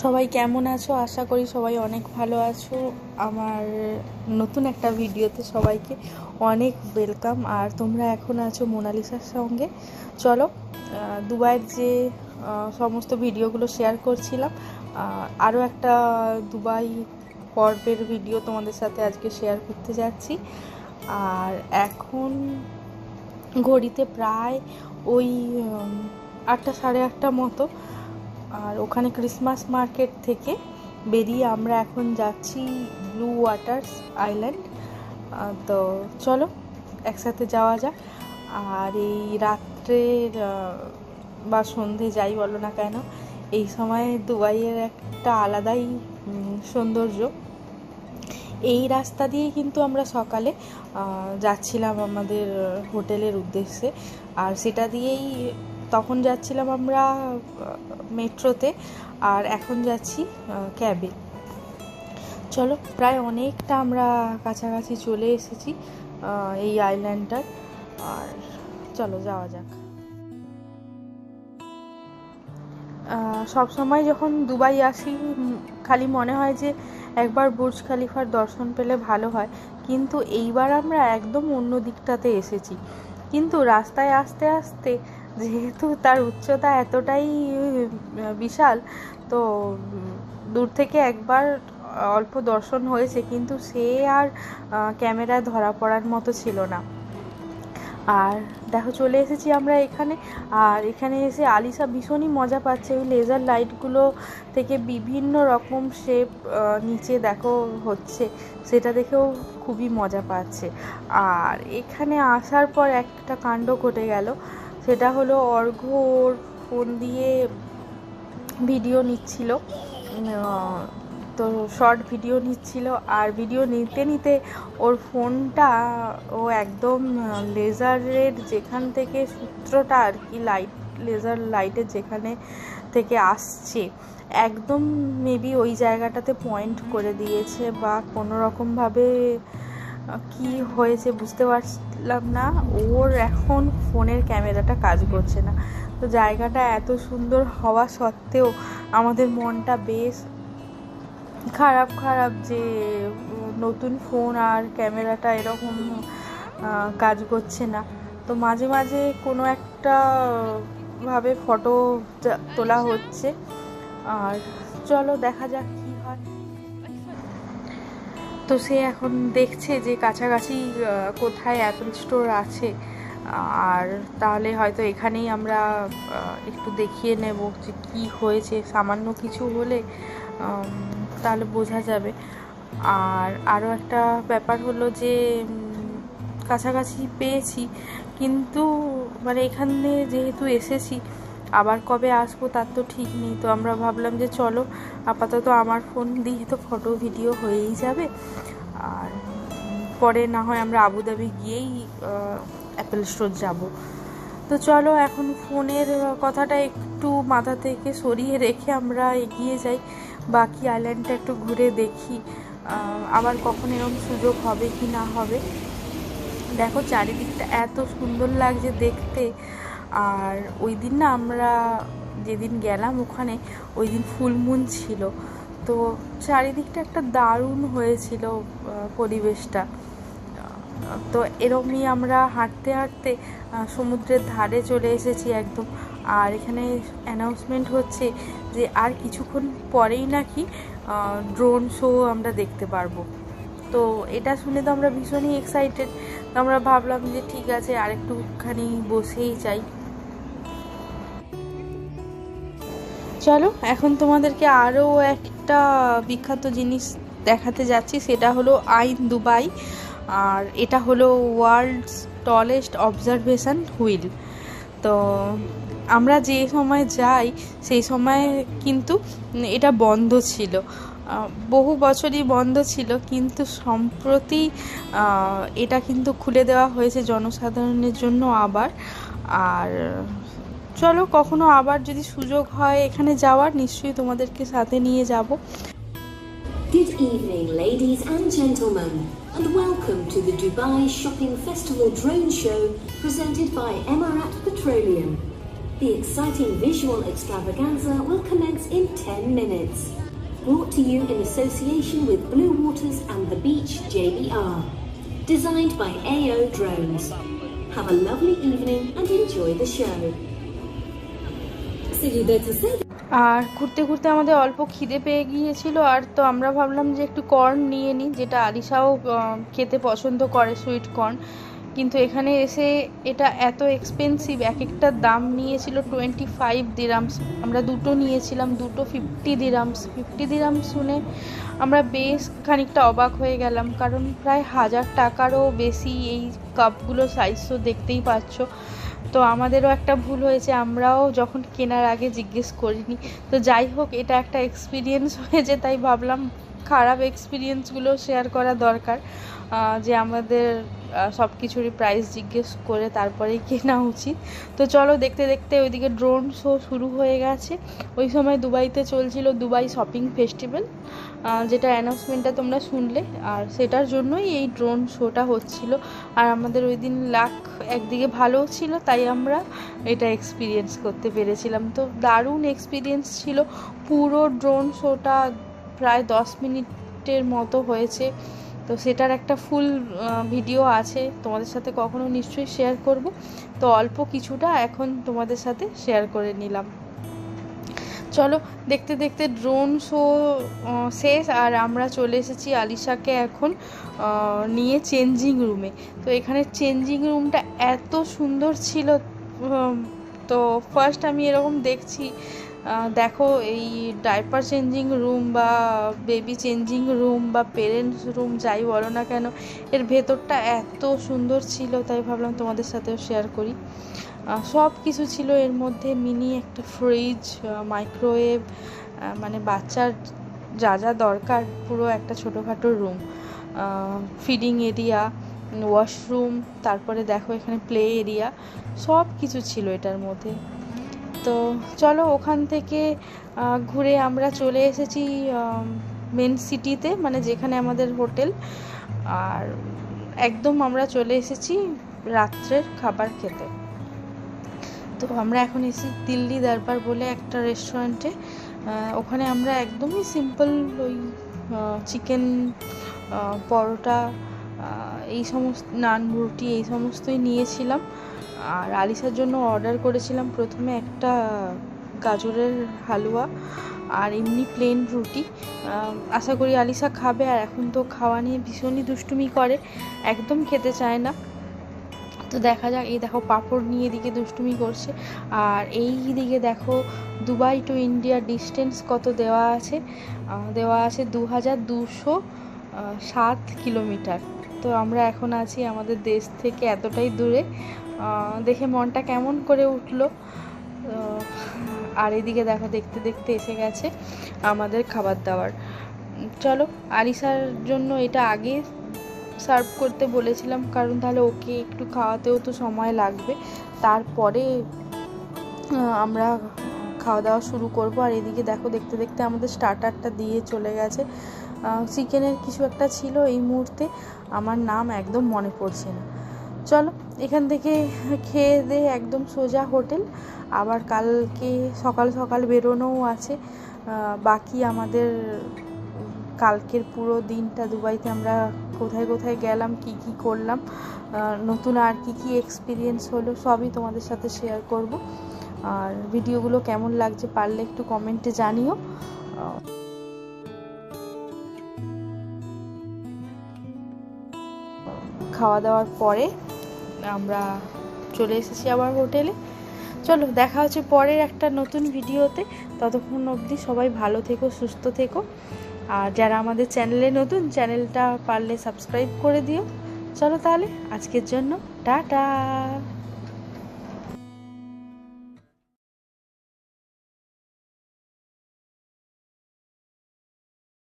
সবাই কেমন আছো? আশা করি সবাই অনেক ভালো আছো। আমার নতুন একটা ভিডিওতে সবাইকে অনেক ওয়েলকাম আর তোমরা এখন আছো মোনালিসার সঙ্গে। চলো দুবাইয়ের যে সমস্ত ভিডিওগুলো শেয়ার করছিলাম আরও একটা দুবাই পর্বের ভিডিও তোমাদের সাথে আজকে শেয়ার করতে যাচ্ছি। আর এখন ঘড়িতে প্রায় ওই আটটা সাড়ে আটটা মতো। আর ওখানে ক্রিসমাস মার্কেট থেকে বেরিয়ে আমরা এখন যাচ্ছি ব্লু ওয়াটার্স আইল্যান্ড তো চলো, একসাথে যাওয়া যাক। আর এই রাত্রের বা সন্ধে যাই বলো না কেন, এই সময় দুবাইয়ের একটা আলাদাই সৌন্দর্য। এই রাস্তা দিয়েই কিন্তু আমরা সকালে যাচ্ছিলাম আমাদের হোটেলের উদ্দেশ্যে। আর সেটা দিয়েই তখন যাচ্ছিলাম আমরা মেট্রোতে, আর এখন যাচ্ছি ক্যাবে। চলো, প্রায় অনেকটা আমরা কাছাকাছি চলে এসেছি এই আইল্যান্ডটার। আর চলো, যাওয়া যাক। সব সময় যখন দুবাই আসি খালি মনে হয় যে একবার বুর্জ খালিফার দর্শন পেলে ভালো হয়। কিন্তু এইবার আমরা একদম অন্য দিকটাতে এসেছি। কিন্তু রাস্তায় আসতে আসতে যেহেতু তার উচ্চতা এতটাই বিশাল, তো দূর থেকে একবার অল্প দর্শন হয়েছে, কিন্তু সে আর ক্যামেরায় ধরা পড়ার মতো ছিল না। আর দেখো, চলে এসেছি আমরা এখানে। আর এখানে এসে আলিসা ভীষণই মজা পাচ্ছে। ওই লেজার লাইটগুলো থেকে বিভিন্ন রকম শেপ নিচে দেখো হচ্ছে। সেটা দেখেও খুবই মজা পাচ্ছে। আর এখানে আসার পর একটা কাণ্ড ঘটে গেল। সেটা হলো অর্ঘ্য ওর ফোন দিয়ে ভিডিও নিচ্ছিল। তো শর্ট ভিডিও নিচ্ছিল আর ভিডিও নিতে নিতে ওর ফোনটা ও একদম লেজারের যেখান থেকে সূত্রটা আর কি লাইট, লেজার লাইটের যেখানে থেকে আসছে, একদম মেবি ওই জায়গাটাতে পয়েন্ট করে দিয়েছে বা কোনো রকমভাবে কি হয়েছে বুঝতে পারছিলাম না। ওর এখন ফোনের ক্যামেরাটা কাজ করছে না। তো জায়গাটা এত সুন্দর হওয়া সত্ত্বেও আমাদের মনটা বেশ খারাপ খারাপ যে নতুন ফোন আর ক্যামেরাটা এরকম কাজ করছে না। তো মাঝে মাঝে কোনো একটা ভাবে ফটো তোলা হচ্ছে। আর চলো দেখা যাক তো সে এখন দেখছে যে কাছাকাছি কোথায় অ্যাপেল স্টোর আছে। আর তাহলে হয়তো এখানেই আমরা একটু দেখিয়ে নেব যে কি হয়েছে। সামান্য কিছু হলে তাহলে বোঝা যাবে। আর আরও একটা ব্যাপার হলো যে কাছাকাছি পেয়েছি। কিন্তু মানে এখানে যেহেতু এসেছি আবার কবে আসব তার তো ঠিক নেই। তো আমরা ভাবলাম যে চলো, আপাতত আমার ফোন দিয়ে তো ফটো ভিডিও হয়েই যাবে। আর পরে না হয় আমরা আবুধাবি গিয়েই অ্যাপেল স্টোর যাব। তো চলো এখন ফোনের কথাটা একটু মাথা থেকে সরিয়ে রেখে আমরা এগিয়ে যাই। বাকি আইল্যান্ডটা একটু ঘুরে দেখি আবার কখন এরকম সুযোগ হবে কি না হবে। দেখো, চারিদিকটা এত সুন্দর লাগছে দেখতে। আর ওই দিন না আমরা যেদিন গেলাম ওখানে, ওই দিন ফুলমুন ছিল। তো চারিদিকটা একটা দারুণ হয়েছিল পরিবেশটা। তো এরকমই আমরা হাঁটতে হাঁটতে সমুদ্রের ধারে চলে এসেছি একদম। আর এখানে অ্যানাউন্সমেন্ট হচ্ছে যে আর কিছুক্ষণ পরেই নাকি ড্রোন শো আমরা দেখতে পারব। তো এটা শুনে তো আমরা ভীষণই এক্সাইটেড আমরা ভাবলাম যে ঠিক আছে আর একটুখানি বসেই যাই। চলো, এখন তোমাদেরকে আরও একটা বিখ্যাত জিনিস দেখাতে যাচ্ছি, সেটা হলো আইন দুবাই, আর এটা হলো ওয়ার্ল্ডস টলেস্ট অবজারভেশন হুইল। তো আমরা যে সময় যাই, সেই সময় কিন্তু এটা বন্ধ ছিল। বহু বছরই বন্ধ ছিল, কিন্তু সম্প্রতি এটা কিন্তু খুলে দেওয়া হয়েছে জনসাধারণের জন্য আবার, আর চলো কখনো আবার যদি সুযোগ হয় এখানে যাওয়ার নিশ্চয়ই তোমাদেরকে সাথে নিয়ে যাব Good evening, ladies and gentlemen, and welcome to the Dubai Shopping Festival Drone Show presented by Emirat Petroleum. The exciting visual extravaganza will commence in 10 minutes. Brought to you in association with Blue Waters and the Beach JBR. Designed by AO Drones. Have a lovely evening and enjoy the show. আর ঘুরতে ঘুরতে আমাদের অল্প খিদে পেয়ে গিয়েছিল, আর তো আমরা ভাবলাম যে একটু কর্ন নিয়ে নিই যেটা আলিশাও খেতে পছন্দ করে সুইট কর্ন কিন্তু এখানে এসে এটা এত এক্সপেন্সিভ এক একটা দাম নিয়েছিল টোয়েন্টি ফাইভ দিরামস আমরা দুটো নিয়েছিলাম, দুটো ফিফটি দিরামস ফিফটি দিরামস শুনে আমরা বেশ খানিকটা অবাক হয়ে গেলাম, কারণ প্রায় হাজার টাকারও বেশি এই কাপগুলো সাইজ তো দেখতেই পাচ্ছ। তো আমাদেরও একটা ভুল হয়েছে, আমরাও যখন কেনার আগে জিজ্ঞেস করিনি। তো যাই হোক, এটা একটা এক্সপিরিয়েন্স হয়েছে, তাই ভাবলাম খারাপ এক্সপিরিয়েন্সগুলো শেয়ার করা দরকার। যে আমাদের সব কিছুরই প্রাইস জিজ্ঞেস করে তারপরেই কেনা উচিত। তো চলো দেখতে দেখতে ওইদিকে ড্রোন শো শুরু হয়ে গেছে। ওই সময় দুবাইতে চলছিল দুবাই শপিং ফেস্টিভ্যাল যেটা অ্যানাউন্সমেন্টটা তোমরা শুনলে, আর সেটার জন্যই এই ড্রোন শোটা হচ্ছিল। আর আমাদের ওই দিন লাক একদিকে ভালোও ছিল, তাই আমরা এটা এক্সপিরিয়েন্স করতে পেরেছিলাম। তো দারুণ এক্সপিরিয়েন্স ছিল। পুরো ড্রোন শোটা প্রায় দশ মিনিটের মতো হয়েছে। তো সেটার একটা ফুল ভিডিও আছে, তোমাদের সাথে কখনো নিশ্চয়ই শেয়ার করব। তো অল্প কিছুটা এখন তোমাদের সাথে শেয়ার করে নিলাম। চলো, দেখতে দেখতে ড্রোন শো শেষ, আর আমরা চলে এসেছি আলিশাকে এখন নিয়ে চেঞ্জিং রুমে তো এখানে চেঞ্জিং রুমটা এত সুন্দর ছিল তো ফার্স্ট আমি এরকম দেখছি দেখো এই ডাইপার চেঞ্জিং রুম বা বেবি চেঞ্জিং রুম বা পেরেন্টস রুম যাই বলো না কেন, এর ভেতরটা এত সুন্দর ছিল, তাই ভাবলাম তোমাদের সাথেও শেয়ার করি। সব কিছু ছিল এর মধ্যে মিনি একটা ফ্রিজ মাইক্রোওয়েভ মানে বাচ্চার যা যা দরকার, পুরো একটা ছোটোখাটো রুম ফিডিং এরিয়া ওয়াশরুম তারপরে দেখো এখানে প্লে এরিয়া সব কিছু ছিল এটার মধ্যে। তো চলো ওখান থেকে ঘুরে আমরা চলে এসেছি মেন সিটিতে মানে যেখানে আমাদের হোটেল। আর একদম আমরা চলে এসেছি রাত্রের খাবার খেতে। তো আমরা এখন এসেছি দিল্লি দরবার বলে একটা রেস্টুরেন্টে ওখানে আমরা একদমই সিম্পল ওই চিকেন পরোটা এই সমস্ত, নান, রুটি, এই সমস্তই নিয়েছিলাম। আর আলিসার জন্য অর্ডার করেছিলাম প্রথমে একটা গাজরের হালুয়া আর এমনি প্লেন রুটি। আশা করি আলিসা খাবে আর এখন তো খাওয়া নিয়ে ভীষণই দুষ্টুমি করে, একদম খেতে চায় না। তো দেখা যাক, এই দেখো পাঁপড় নিয়ে এদিকে দুষ্টুমি করছে। আর এই দিকে দেখো দুবাই টু ইন্ডিয়া ডিস্টেন্স কত দেওয়া আছে? দেওয়া আছে দু হাজার দুশো সাত কিলোমিটার। তো আমরা এখন আছি আমাদের দেশ থেকে এতটাই দূরে। দেখে মনটা কেমন করে উঠল। আর এদিকে দেখো, দেখতে দেখতে এসে গেছে আমাদের খাবার দাবার। চলো, আরিসার জন্য এটা আগে সার্ভ করতে বলেছিলাম, কারণ তাহলে ওকে একটু খাওয়াতেও তো সময় লাগবে। তারপরে আমরা খাওয়া দাওয়া শুরু করব। আর এদিকে দেখো, দেখতে দেখতে আমাদের স্টার্টারটা দিয়ে চলে গেছে। চিকেনের কিছু একটা ছিল এই মুহূর্তে। আমার নাম একদম মনে পড়ছে না। চলো, এখান থেকে খেয়ে দিয়ে একদম সোজা হোটেল। আবার কালকে সকাল সকাল বেরোনোও আছে। বাকি আমাদের কালকের পুরো দিনটা দুবাইতে আমরা কোথায় কোথায় গেলাম, কি কি করলাম নতুন আর কি কি এক্সপিরিয়েন্স হলো, সবই তোমাদের সাথে শেয়ার করব। আর ভিডিওগুলো কেমন লাগছে পারলে একটু কমেন্টে জানিও। খাওয়া দাওয়ার পরে আমরা চলে এসেছি আবার হোটেলে। চলো, দেখা হচ্ছে পরের একটা নতুন ভিডিওতে। ততক্ষণ অবধি সবাই ভালো থেকো, সুস্থ থেকো। আর যারা আমাদের চ্যানেলে নতুন, চ্যানেলটা পারলে সাবস্ক্রাইব করে দিও। চলো তাহলে, আজকের জন্য, টাটা!